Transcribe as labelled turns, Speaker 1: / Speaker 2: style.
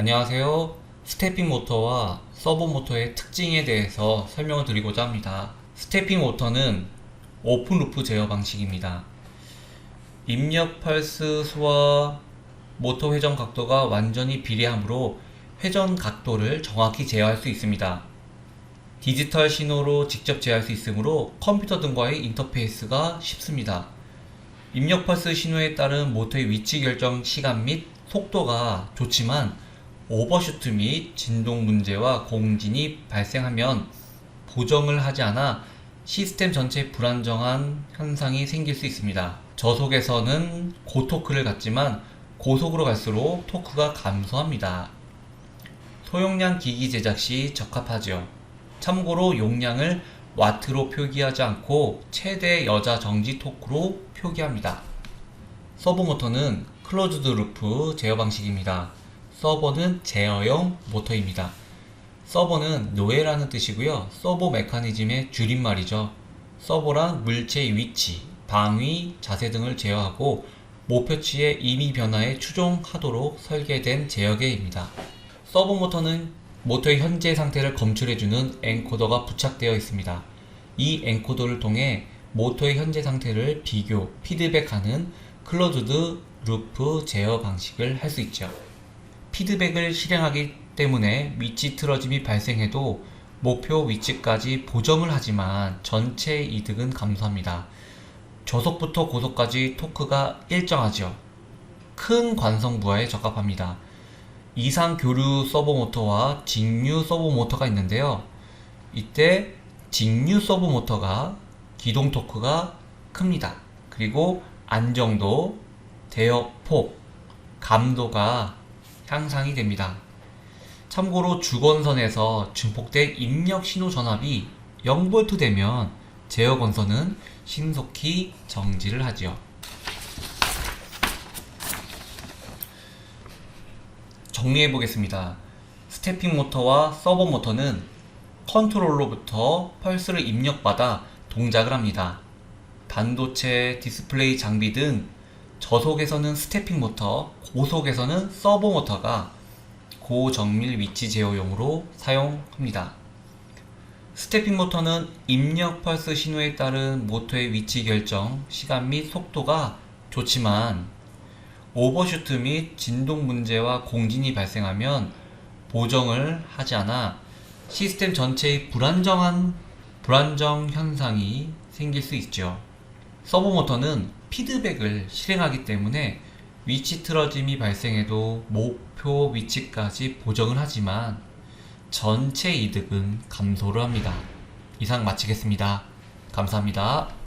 Speaker 1: 안녕하세요. 스태핑 모터와 서버 모터의 특징에 대해서 설명을 드리고자 합니다. 스태핑 모터는 오픈 루프 제어 방식입니다. 입력 펄스 수와 모터 회전 각도가 완전히 비례하므로 회전 각도를 정확히 제어할 수 있습니다. 디지털 신호로 직접 제어할 수 있으므로 컴퓨터 등과의 인터페이스가 쉽습니다. 입력 펄스 신호에 따른 모터의 위치 결정 시간 및 속도가 좋지만 오버슈트 및 진동 문제와 공진이 발생하면 보정을 하지 않아 시스템 전체에 불안정한 현상이 생길 수 있습니다. 저속에서는 고토크를 갖지만 고속으로 갈수록 토크가 감소합니다. 소용량 기기 제작 시 적합하죠. 참고로 용량을 와트로 표기하지 않고 최대 여자 정지 토크로 표기합니다. 서버 모터는 클로즈드 루프 제어 방식입니다. 서버는 제어용 모터입니다. 서버는 노예라는 뜻이고요. 서버 메커니즘의 줄임말이죠. 서버란 물체의 위치, 방위, 자세 등을 제어하고 목표치의 임의 변화에 추종하도록 설계된 제어계입니다. 서버 모터는 모터의 현재 상태를 검출해주는 엔코더가 부착되어 있습니다. 이 엔코더를 통해 모터의 현재 상태를 비교, 피드백하는 클로즈드 루프 제어 방식을 할 수 있죠. 피드백을 실행하기 때문에 위치 틀어짐이 발생해도 목표 위치까지 보정을 하지만 전체 이득은 감소합니다. 저속부터 고속까지 토크가 일정하죠. 큰 관성 부하에 적합합니다. 이상 교류 서버 모터와 직류 서버 모터가 있는데요. 이때 직류 서버 모터가 기동 토크가 큽니다. 그리고 안정도, 대역폭, 감도가 향상이 됩니다. 참고로 주건선에서 증폭된 입력 신호 전압이 0V 되면 제어 건선은 신속히 정지를 하지요. 정리해 보겠습니다. 스태핑 모터와 서버 모터는 컨트롤러부터 펄스를 입력받아 동작을 합니다. 반도체, 디스플레이 장비 등 저속에서는 스태핑 모터, 고속에서는 서버 모터가 고정밀 위치 제어용으로 사용합니다. 스태핑 모터는 입력 펄스 신호에 따른 모터의 위치 결정, 시간 및 속도가 좋지만 오버슈트 및 진동 문제와 공진이 발생하면 보정을 하지 않아 시스템 전체의 불안정한 불안정 현상이 생길 수 있죠. 서버 모터는 피드백을 실행하기 때문에 위치 틀어짐이 발생해도 목표 위치까지 보정을 하지만 전체 이득은 감소를 합니다. 이상 마치겠습니다. 감사합니다.